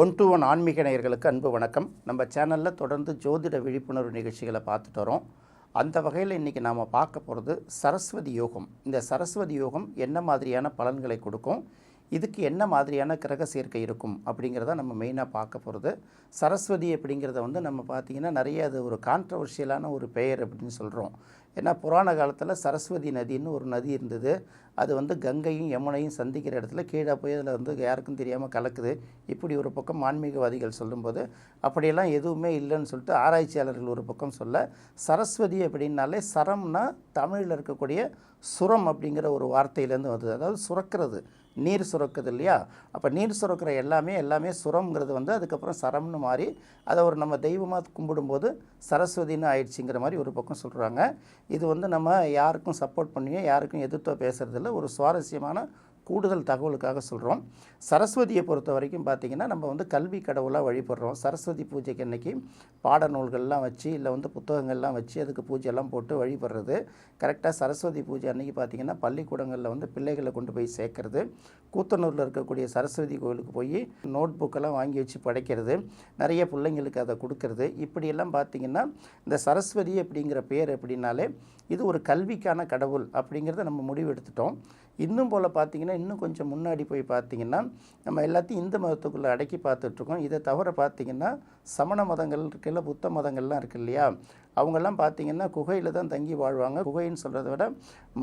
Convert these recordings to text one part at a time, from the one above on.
One to one ஆன்மீக நேயர்களுக்கு அன்பு வணக்கம். நம்ம சேனலில் தொடர்ந்து ஜோதிட விழிப்புணர்வு நிகழ்ச்சிகளை பார்த்துட்டு வரோம். அந்த வகையில் இன்றைக்கி நாம் பார்க்க போகிறது சரஸ்வதி யோகம். இந்த சரஸ்வதி யோகம் என்ன மாதிரியான பலன்களை கொடுக்கும்? இதுக்கு என்ன மாதிரியான கிரக சேர்க்கை இருக்கும்? அப்படிங்கிறத நம்ம மெயினாக பார்க்க போகிறது சரஸ்வதி அப்படிங்கிறத வந்து நம்ம பார்த்திங்கன்னா நிறைய அது ஒரு கான்ட்ரவர்ஷியலான ஒரு பெயர் அப்படின்னு சொல்கிறோம் ஏன்னா புராண காலத்தில் சரஸ்வதி நதின்னு ஒரு நதி இருந்தது. அது வந்து கங்கையும் யமுனையும் சந்திக்கிற இடத்துல கீழே போய் அதில் வந்து யாருக்கும் தெரியாமல் கலக்குது. இப்படி ஒரு பக்கம் ஆன்மீகவாதிகள் சொல்லும்போது அப்படியெல்லாம் எதுவுமே இல்லைன்னு சொல்லிட்டு ஆராய்ச்சியாளர்கள் ஒரு பக்கம் சொல்ல சரஸ்வதி அப்படின்னாலே சரம்னா தமிழில் இருக்கக்கூடிய சுரம் அப்படிங்கிற ஒரு வார்த்தையிலேருந்து வருது அதாவது சுரக்கிறது. நீர் சுரக்குது இல்லையா? அப்போ நீர் சுரக்கிற எல்லாமே எல்லாமே சுரம்ங்கிறது வந்து அதுக்கப்புறம் சரம்னு மாறி அதை ஒரு நம்ம தெய்வமாக கும்பிடும்போது சரஸ்வதின்னு ஆயிடுச்சுங்கிற மாதிரி ஒரு பக்கம் சொல்கிறாங்க இது வந்து நம்ம யாருக்கும் சப்போர்ட் பண்ணியோ யாருக்கும் எதிர்த்தோ பேசுகிறதில்ல ஒரு சுவாரஸ்யமான கூடுதல் தகவலுக்காக சொல்கிறோம் சரஸ்வதியை பொறுத்த வரைக்கும் பார்த்திங்கன்னா நம்ம வந்து கல்வி கடவுளாக வழிபடுறோம். சரஸ்வதி பூஜைக்கு அன்னைக்கு பாடநூல்கள்லாம் வச்சு இல்லை வந்து புத்தகங்கள்லாம் வச்சு அதுக்கு பூஜையெல்லாம் போட்டு வழிபடுறது. கரெக்டாக சரஸ்வதி பூஜை அன்னைக்கு பார்த்திங்கன்னா பள்ளிக்கூடங்களில் வந்து பிள்ளைகளை கொண்டு போய் சேர்க்கறது. கூத்தனூரில் இருக்கக்கூடிய சரஸ்வதி கோவிலுக்கு போய் நோட் புக்கெல்லாம் வாங்கி வச்சு படைக்கிறது. நிறைய பிள்ளைங்களுக்கு அதை கொடுக்கறது. இப்படியெல்லாம் பார்த்திங்கன்னா இந்த சரஸ்வதி அப்படிங்கிற பேர் அப்படின்னாலே இது ஒரு கல்விக்கான கடவுள் அப்படிங்கிறத நம்ம முடிவு எடுத்துட்டோம் இன்னும் போல் பார்த்தீங்கன்னா இன்னும் கொஞ்சம் முன்னாடி போய் பார்த்தீங்கன்னா நம்ம எல்லாத்தையும் இந்து மதத்துக்குள்ளே அடக்கி பார்த்துட்ருக்கோம் இதை தவிர பார்த்தீங்கன்னா சமண மதங்கள் இருக்குல்ல புத்த மதங்கள்லாம் இருக்கு இல்லையா? அவங்கெல்லாம் பார்த்தீங்கன்னா குகையில் தான் தங்கி வாழ்வாங்க. குகைன்னு சொல்கிறத விட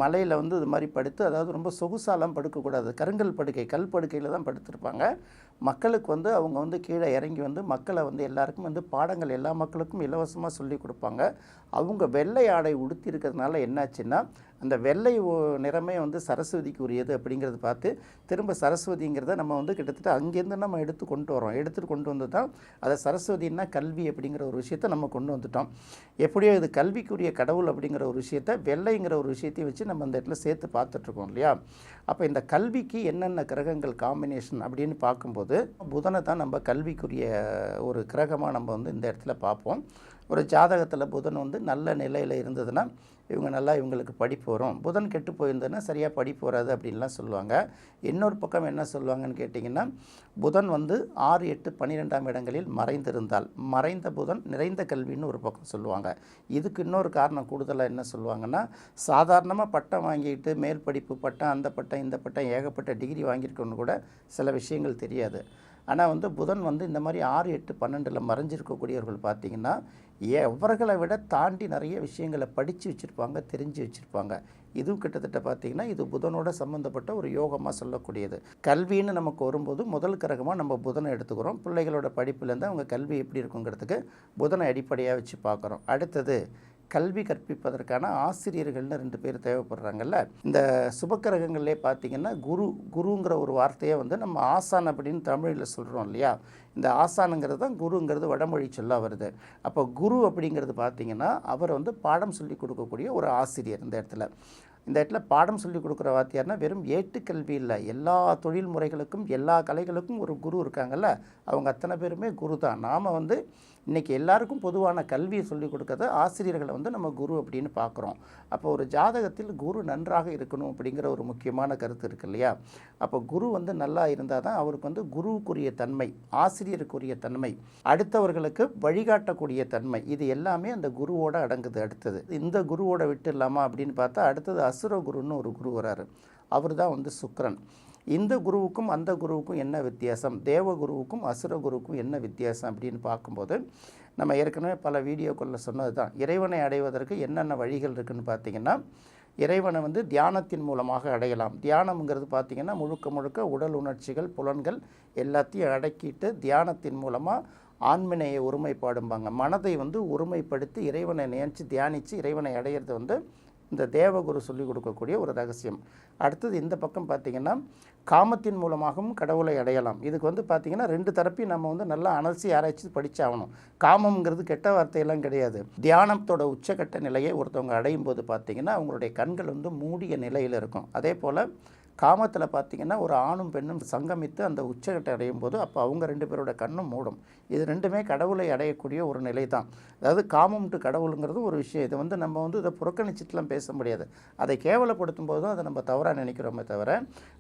மலையில் வந்து இது மாதிரி படுத்து அதாவது ரொம்ப சொகுசாலாம் படுக்கக்கூடாது. கருங்கல் படுக்கை கல் படுக்கையில் தான் படுத்திருப்பாங்க. மக்களுக்கு வந்து அவங்க வந்து கீழே இறங்கி வந்து மக்களை வந்து எல்லாருக்கும் வந்து பாடங்கள் எல்லா மக்களுக்கும் இலவசமாக சொல்லி கொடுப்பாங்க. அவங்க வெள்ளை ஆடை உடுத்தி இருக்கிறதுனால என்னாச்சுன்னா அந்த வெள்ளை நிறமே வந்து சரஸ்வதிக்கு உரியது அப்படிங்கிறத பார்த்து திரும்ப சரஸ்வதிங்கிறத நம்ம வந்து கிட்டத்தட்ட அங்கேருந்து நம்ம எடுத்து கொண்டு வரோம் எடுத்துகிட்டு கொண்டு வந்து தான் அதை சரஸ்வதினா கல்வி அப்படிங்கிற ஒரு விஷயத்தை நம்ம கொண்டு வந்துட்டோம். எப்படியோ இது கல்விக்குரிய கடவுள் அப்படிங்கிற ஒரு விஷயத்தை வெள்ளைங்கிற ஒரு விஷயத்தையும் வச்சு நம்ம அந்த இடத்துல சேர்த்து பார்த்துட்ருக்கோம் இல்லையா? அப்போ இந்த கல்விக்கு என்னென்ன கிரகங்கள் காம்பினேஷன் அப்படின்னு பார்க்கும்போது புதனை தான் நம்ம கல்விக்குரிய ஒரு கிரகமாக நம்ம வந்து இந்த இடத்துல பார்ப்போம். ஒரு ஜாதகத்தில் புதன் வந்து நல்ல நிலையில் இருந்ததுன்னா இவங்க நல்லா இவங்களுக்கு படிப்பு வரும். புதன் கெட்டு போயிருந்ததுன்னா சரியாக படிப்பு வராது அப்படின்லாம் சொல்லுவாங்க. இன்னொரு பக்கம் என்ன சொல்லுவாங்கன்னு கேட்டிங்கன்னா புதன் வந்து ஆறு எட்டு பன்னிரெண்டாம் இடங்களில் மறைந்திருந்தால் மறைந்த புதன் நிறைந்த கல்வின்னு ஒரு பக்கம் சொல்லுவாங்க. இதுக்கு இன்னொரு காரணம் கூடுதலாக என்ன சொல்லுவாங்கன்னா சாதாரணமாக பட்டம் வாங்கிட்டு மேல் படிப்பு பட்டம் அந்த பட்டம் இந்த பட்டம் ஏகப்பட்ட டிகிரி வாங்கியிருக்கோன்னு கூட சில விஷயங்கள் தெரியாது. ஆனால் வந்து புதன் வந்து இந்த மாதிரி ஆறு எட்டு பன்னெண்டில் மறைஞ்சிருக்கக்கூடியவர்கள் பார்த்தீங்கன்னா எவர்களை விட தாண்டி நிறைய விஷயங்களை படித்து வச்சுருப்பாங்க தெரிஞ்சு வச்சுருப்பாங்க. இதுவும் கிட்டத்தட்ட பார்த்தீங்கன்னா இது புதனோட சம்மந்தப்பட்ட ஒரு யோகமாக சொல்லக்கூடியது. கல்வின்னு நமக்கு வரும்போது முதல் கிரகமாக நம்ம புதனை எடுத்துக்கிறோம். பிள்ளைகளோட படிப்புலேருந்து அவங்க கல்வி எப்படி இருக்குங்கிறதுக்கு புதனை அடிப்படையாக வச்சு பார்க்குறோம். அடுத்தது கல்வி கற்பிப்பதற்கான ஆசிரியர்கள்னு ரெண்டு பேர் தேவைப்படுறாங்கல்ல. இந்த சுபக்கிரகங்கள்லே பார்த்தீங்கன்னா குரு குருங்கிற ஒரு வார்த்தையை வந்து நம்ம ஆசான் அப்படின்னு தமிழில் சொல்கிறோம் இல்லையா? இந்த ஆசானுங்கிறது தான் குருங்கிறது வடமொழி சொல்ல வருது. அப்போ குரு அப்படிங்கிறது பார்த்தீங்கன்னா அவர் வந்து பாடம் சொல்லி கொடுக்கக்கூடிய ஒரு ஆசிரியர் இந்த இடத்துல. இந்த இடத்துல பாடம் சொல்லி கொடுக்குற வாத்தியார்னா வெறும் ஏட்டுக்கல்வி இல்லை. எல்லா தொழில் முறைகளுக்கும் எல்லா கலைகளுக்கும் ஒரு குரு இருக்காங்கல்ல. அவங்க அத்தனை பேருமே குரு தான். நாம் வந்து இன்றைக்கி எல்லாருக்கும் பொதுவான கல்வியை சொல்லிக் கொடுக்கறது ஆசிரியர்களை வந்து நம்ம குரு அப்படின்னு பார்க்குறோம். அப்போ ஒரு ஜாதகத்தில் குரு நன்றாக இருக்கணும் அப்படிங்கிற ஒரு முக்கியமான கருத்து இருக்கு இல்லையா? அப்போ குரு வந்து நல்லா இருந்தால் தான் அவருக்கு வந்து குருவுக்குரிய தன்மை ஆசிரியருக்குரிய தன்மை அடுத்தவர்களுக்கு வழிகாட்டக்கூடிய தன்மை இது எல்லாமே அந்த குருவோட அடங்குது அடுத்தது. இந்த குருவோட விட்டு இல்லாமா அப்படின்னு பார்த்தா அடுத்தது அசுர குருன்னு ஒரு குரு வராரு. அவர் தான் வந்து சுக்கரன். இந்த குருவுக்கும் அந்த குருவுக்கும் என்ன வித்தியாசம்? தேவ குருவுக்கும் அசுர குருவுக்கும் என்ன வித்தியாசம் அப்படின்னு பார்க்கும்போது நம்ம ஏற்கனவே பல வீடியோக்களில் சொன்னது தான் இறைவனை அடைவதற்கு என்னென்ன வழிகள் இருக்குதுன்னு பார்த்தீங்கன்னா இறைவனை வந்து தியானத்தின் மூலமாக அடையலாம். தியானம்ங்கிறது பார்த்திங்கன்னா முழுக்க முழுக்க உடல் உணர்ச்சிகள் புலன்கள் எல்லாத்தையும் அடக்கிட்டு தியானத்தின் மூலமாக ஆண்மனையை ஒருமைப்பாடும்பாங்க. மனதை வந்து ஒருமைப்படுத்தி இறைவனை நினைச்சு தியானித்து இறைவனை அடையிறது வந்து இந்த தேவகுரு சொல்லிக் கொடுக்கக்கூடிய ஒரு ரகசியம். அடுத்தது இந்த பக்கம் பார்த்திங்கன்னா காமத்தின் மூலமாகவும் கடவுளை அடையலாம். இதுக்கு வந்து பார்த்திங்கன்னா ரெண்டு தரப்பையும் நம்ம வந்து நல்லா அலசி ஆராய்ச்சி படித்தாகணும் காமம்ங்கிறது கெட்ட வார்த்தையெல்லாம் கிடையாது. தியானத்தோட உச்சக்கட்ட நிலையை ஒருத்தவங்க அடையும் போது பார்த்திங்கன்னா அவங்களுடைய கண்கள் வந்து மூடிய நிலையில் இருக்கும். அதே போல் காமத்தில் பார்த்தீங்கன்னா ஒரு ஆணும் பெண்ணும் சங்கமித்து அந்த உச்சகட்டை அடையும் போது அப்போ அவங்க ரெண்டு பேரோட கண்ணும் மூடும். இது ரெண்டுமே கடவுளை அடையக்கூடிய ஒரு நிலை தான் அதாவது காமம் டு கடவுளுங்கிறது ஒரு விஷயம். இது வந்து நம்ம வந்து இதை புறக்கணிச்சிட்டுலாம் பேச முடியாது. அதை கேவலப்படுத்தும் போது தான் அதை நம்ம தவறாக நினைக்கிறோமே தவிர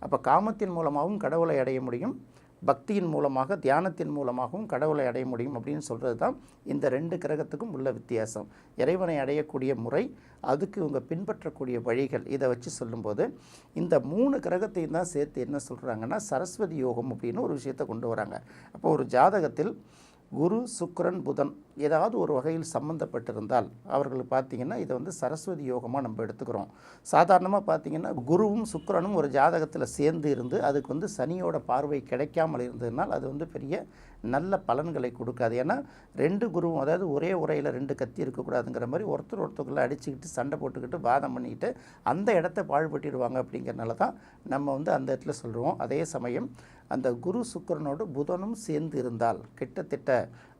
அப்போ காமத்தின் மூலமாகவும் கடவுளை அடைய முடியும். பக்தியின் மூலமாக தியானத்தின் மூலமாகவும் கடவுளை அடைய முடியும் அப்படின்னு சொல்கிறது தான் இந்த ரெண்டு கிரகத்துக்கும் உள்ள வித்தியாசம். இறைவனை அடையக்கூடிய முறை அதுக்கு இவங்க பின்பற்றக்கூடிய வழிகள் இதை வச்சு சொல்லும்போது இந்த மூணு கிரகத்தையும் தான் சேர்த்து என்ன சொல்கிறாங்கன்னா சரஸ்வதி யோகம் அப்படின்னு ஒரு விஷயத்தை கொண்டு வராங்க. அப்போ ஒரு ஜாதகத்தில் குரு சுக்கரன் புதன் ஏதாவது ஒரு வகையில் சம்மந்தப்பட்டிருந்தால் அவர்கள் பார்த்தீங்கன்னா இதை வந்து சரஸ்வதி யோகமாக நம்ம எடுத்துக்கிறோம். சாதாரணமாக பார்த்தீங்கன்னா குருவும் சுக்கிரனும் ஒரு ஜாதகத்தில் சேர்ந்து இருந்து அதுக்கு வந்து சனியோட பார்வை கிடைக்காமல் இருந்ததுனால் அது வந்து பெரிய நல்ல பலன்களை கொடுக்காது. ஏன்னா ரெண்டு குருவும் அதாவது ஒரே உரையில் ரெண்டு கத்தி இருக்கக்கூடாதுங்கிற மாதிரி ஒருத்தர் ஒருத்தருக்குள்ள அடிச்சுக்கிட்டு சண்டை போட்டுக்கிட்டு வாதம் பண்ணிக்கிட்டு அந்த இடத்த பாழ்பட்டிடுவாங்க அப்படிங்கிறனால தான் நம்ம வந்து அந்த இடத்துல சொல்கிறோம் அதே சமயம் அந்த குரு சுக்கரனோடு புதனும் சேர்ந்து இருந்தால் கிட்டத்தட்ட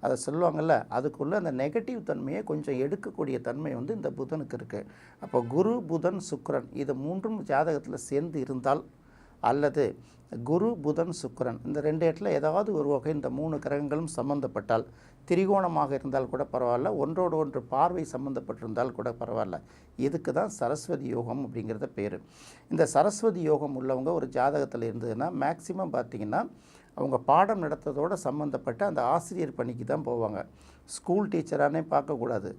அதை சொல்லுவாங்கள்ல அதுக்குள்ளே அந்த நெகட்டிவ் தன்மையை கொஞ்சம் எடுக்கக்கூடிய தன்மை வந்து இந்த புதனுக்கு இருக்குது அப்போ குரு புதன் சுக்ரன் இது மூன்றும் ஜாதகத்தில் சேர்ந்து இருந்தால் அல்லது குரு புதன் சுக்ரன் இந்த ரெண்டு இடத்துல ஏதாவது ஒரு வகை இந்த மூணு கிரகங்களும் சம்மந்தப்பட்டால் திரிகோணமாக இருந்தால் கூட பரவாயில்ல ஒன்றோடு ஒன்று பார்வை சம்மந்தப்பட்டிருந்தால் கூட பரவாயில்ல. இதுக்கு தான் சரஸ்வதி யோகம் அப்படிங்கிறத பேர். இந்த சரஸ்வதி யோகம் உள்ளவங்க ஒரு ஜாதகத்தில் இருந்ததுன்னா மேக்சிமம் பார்த்திங்கன்னா அவங்க பாடம் நடத்துறதோட சம்மந்தப்பட்ட அந்த ஆசிரியர் பணிக்கு தான் போவாங்க. ஸ்கூல் டீச்சரானே பார்க்கக்கூடாது.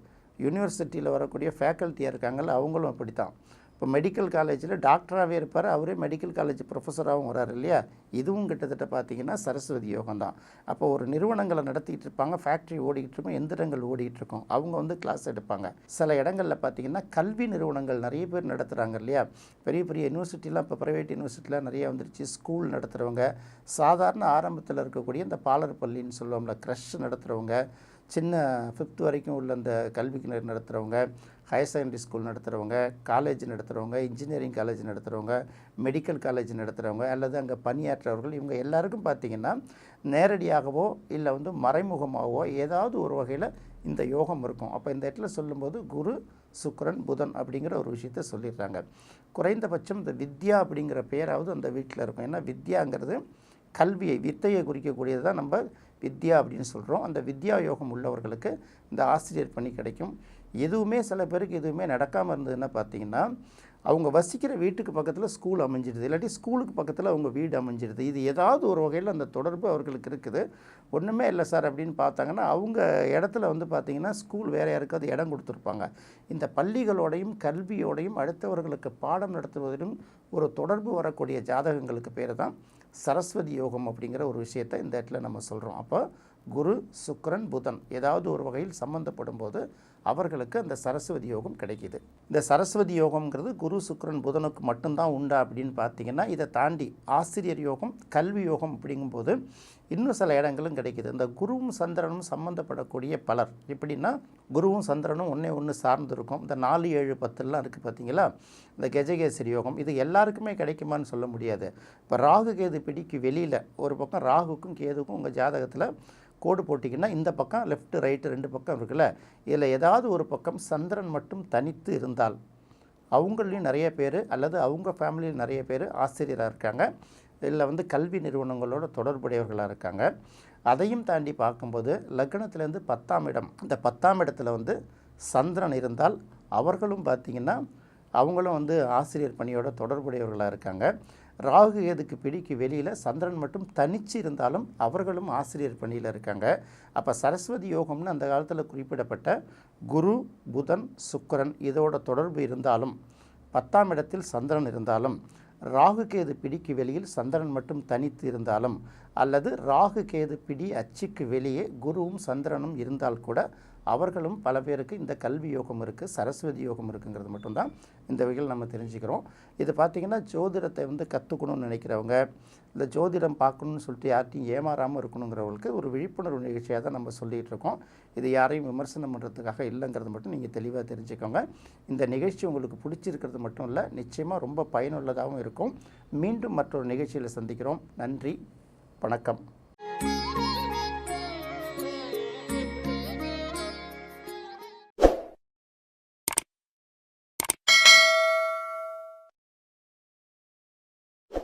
யூனிவர்சிட்டியில் வரக்கூடிய ஃபேக்கல்ட்டியாக இருக்காங்கல்ல அவங்களும் அப்படி தான் இப்போ மெடிக்கல் காலேஜில் டாக்டராகவே இருப்பார். அவரே மெடிக்கல் காலேஜ் ப்ரொஃபஸராகவும் வராரு இல்லையா? இதுவும் கிட்டத்தட்ட பார்த்தீங்கன்னா சரஸ்வதி யோகம் தான். அப்போ ஒரு நிறுவனங்களை நடத்திக்கிட்டு இருப்பாங்க. ஃபேக்ட்ரி ஓடிக்கிட்டு இருக்கும். எந்திரங்கள் ஓடிக்கிட்டு இருக்கும். அவங்க வந்து கிளாஸ் எடுப்பாங்க. சில இடங்களில் பார்த்தீங்கன்னா கல்வி நிறுவனங்கள் நிறைய பேர் நடத்துகிறாங்க இல்லையா? பெரிய பெரிய யூனிவர்சிட்டிலாம் இப்போ ப்ரைவேட் யூனிவர்சிட்டிலாம் நிறைய வந்துருச்சு. ஸ்கூல் நடத்துகிறவங்க சாதாரண ஆரம்பத்தில் இருக்கக்கூடிய இந்த பாலர் பள்ளின்னு சொல்லுவோம்ல க்ரஷ் நடத்துகிறவங்க சின்ன ஃபிஃப்த் வரைக்கும் உள்ள அந்த கல்விக்கு நடத்துகிறவங்க ஹையர் செகண்டரி ஸ்கூல் நடத்துகிறவங்க காலேஜ் நடத்துகிறவங்க இன்ஜினியரிங் காலேஜ் நடத்துகிறவங்க மெடிக்கல் காலேஜ் நடத்துகிறவங்க அல்லது அங்கே பணியாற்றவர்கள் இவங்க எல்லாருக்கும் பார்த்திங்கன்னா நேரடியாகவோ இல்லை வந்து மறைமுகமாகவோ ஏதாவது ஒரு வகையில் இந்த யோகம் இருக்கும். அப்போ இந்த இடத்துல சொல்லும்போது குரு சுக்கரன் புதன் அப்படிங்கிற ஒரு விஷயத்த சொல்லிடுறாங்க. குறைந்தபட்சம் இந்த வித்யா அப்படிங்கிற பெயராவது அந்த வீட்டில் இருக்கும். ஏன்னா வித்யாங்கிறது கல்வியை வித்தையை குறிக்கக்கூடியது தான் நம்ம வித்யா அப்படின்னு சொல்கிறோம் அந்த வித்யா யோகம் உள்ளவர்களுக்கு இந்த ஆசிரியர் பணி கிடைக்கும். எதுவுமே சில பேருக்கு எதுவுமே நடக்காமல் இருந்ததுன்னா பார்த்தீங்கன்னா அவங்க வசிக்கிற வீட்டுக்கு பக்கத்தில் ஸ்கூல் அமைஞ்சிடுது. இல்லாட்டி ஸ்கூலுக்கு பக்கத்தில் அவங்க வீடு அமைஞ்சிடுது. இது ஏதாவது ஒரு வகையில் அந்த தொடர்பு அவர்களுக்கு இருக்குது. ஒன்றுமே இல்லை சார் அப்படின்னு பார்த்தாங்கன்னா அவங்க இடத்துல வந்து பார்த்திங்கன்னா ஸ்கூல் வேறு யாருக்காவது இடம் கொடுத்துருப்பாங்க. இந்த பள்ளிகளோடையும் கல்வியோடையும் அடுத்தவர்களுக்கு பாடம் நடத்துவதிலும் ஒரு தொடர்பு வரக்கூடிய ஜாதகங்களுக்கு பேர் தான் சரஸ்வதி யோகம் அப்படிங்கிற ஒரு விஷயத்தை இந்த இடத்துல நம்ம சொல்கிறோம் அப்போ குரு சுக்கரன் புதன் ஏதாவது ஒரு வகையில் சம்மந்தப்படும் போது அவர்களுக்கு அந்த சரஸ்வதி யோகம் கிடைக்கிது. இந்த சரஸ்வதி யோகம்ங்கிறது குரு சுக்கரன் புதனுக்கு மட்டும்தான் உண்டா அப்படின்னு பார்த்தீங்கன்னா இதை தாண்டி ஆசிரியர் யோகம் கல்வி யோகம் அப்படிங்கும்போது இன்னும் சில இடங்களும் கிடைக்கிது. இந்த குருவும் சந்திரனும் சம்மந்தப்படக்கூடிய பலர். எப்படின்னா குருவும் சந்திரனும் ஒன்றே ஒன்று சார்ந்து இருக்கும் இந்த நாலு ஏழு பத்துலாம் இருக்குது பார்த்தீங்களா? இந்த கஜகேசரி யோகம் இது எல்லாருக்குமே கிடைக்குமான்னு சொல்ல முடியாது. இப்போ ராகு கேது பிடிக்கு வெளியில். ஒரு பக்கம் ராகுக்கும் கேதுக்கும் உங்கள் ஜாதகத்தில் கோடு போட்டிங்கன்னா இந்த பக்கம் லெஃப்ட் ரைட்டு ரெண்டு பக்கம் இருக்குல்ல. இதில் ஏதாவது ஒரு பக்கம் சந்திரன் மட்டும் தனித்து இருந்தால் அவங்களையும் நிறைய பேர் அல்லது அவங்க ஃபேமிலியில் நிறைய பேர் ஆசிரியராக இருக்காங்க. இல்லை வந்து கல்வி நிறுவனங்களோட தொடர்புடையவர்களாக இருக்காங்க. அதையும் தாண்டி பார்க்கும்போது லக்னத்துலேருந்து பத்தாம் இடம் இந்த பத்தாம் இடத்துல வந்து சந்திரன் இருந்தால் அவர்களும் பார்த்திங்கன்னா அவங்களும் வந்து ஆசிரியர் பணியோட தொடர்புடையவர்களாக இருக்காங்க. ராகு கேதுக்கு பிடிக்கு வெளியில் சந்திரன் மட்டும் தனிச்சு இருந்தாலும் அவர்களும் ஆசிரியர் பணியில் இருக்காங்க. அப்போ சரஸ்வதி யோகம்னு அந்த காலத்தில் குறிப்பிடப்பட்ட குரு புதன் சுக்கிரன் இதோட தொடர்பு இருந்தாலும் பத்தாம் இடத்தில் சந்திரன் இருந்தாலும் ராகு கேது பிடிக்கு வெளியில் சந்திரன் மட்டும் தனித்து இருந்தாலும் அல்லது ராகு கேது பிடி அச்சுக்கு வெளியே குருவும் சந்திரனும் இருந்தால் கூட அவர்களும் பல பேருக்கு இந்த கல்வி யோகம் இருக்குது சரஸ்வதி யோகம் இருக்குங்கிறது மட்டும்தான் இந்த வகையில் நம்ம தெரிஞ்சுக்கிறோம். இது பார்த்திங்கன்னா ஜோதிடத்தை வந்து கற்றுக்கணும்னு நினைக்கிறவங்க இந்த ஜோதிடம் பார்க்கணும்னு சொல்லிட்டு யார்ட்டையும் ஏமாறாமல் இருக்கணுங்கிறவங்களுக்கு ஒரு விழிப்புணர்வு நிகழ்ச்சியாக தான் நம்ம சொல்லிகிட்டு இருக்கோம். இது யாரையும் விமர்சனம் பண்ணுறதுக்காக இல்லைங்கிறது மட்டும் நீங்கள் தெளிவாக தெரிஞ்சுக்கோங்க. இந்த நிகழ்ச்சி உங்களுக்கு பிடிச்சிருக்கிறது மட்டும் இல்லை நிச்சயமாக ரொம்ப பயனுள்ளதாகவும் இருக்கும். மீண்டும் மற்றொரு நிகழ்ச்சியில் சந்திக்கிறோம். நன்றி வணக்கம்.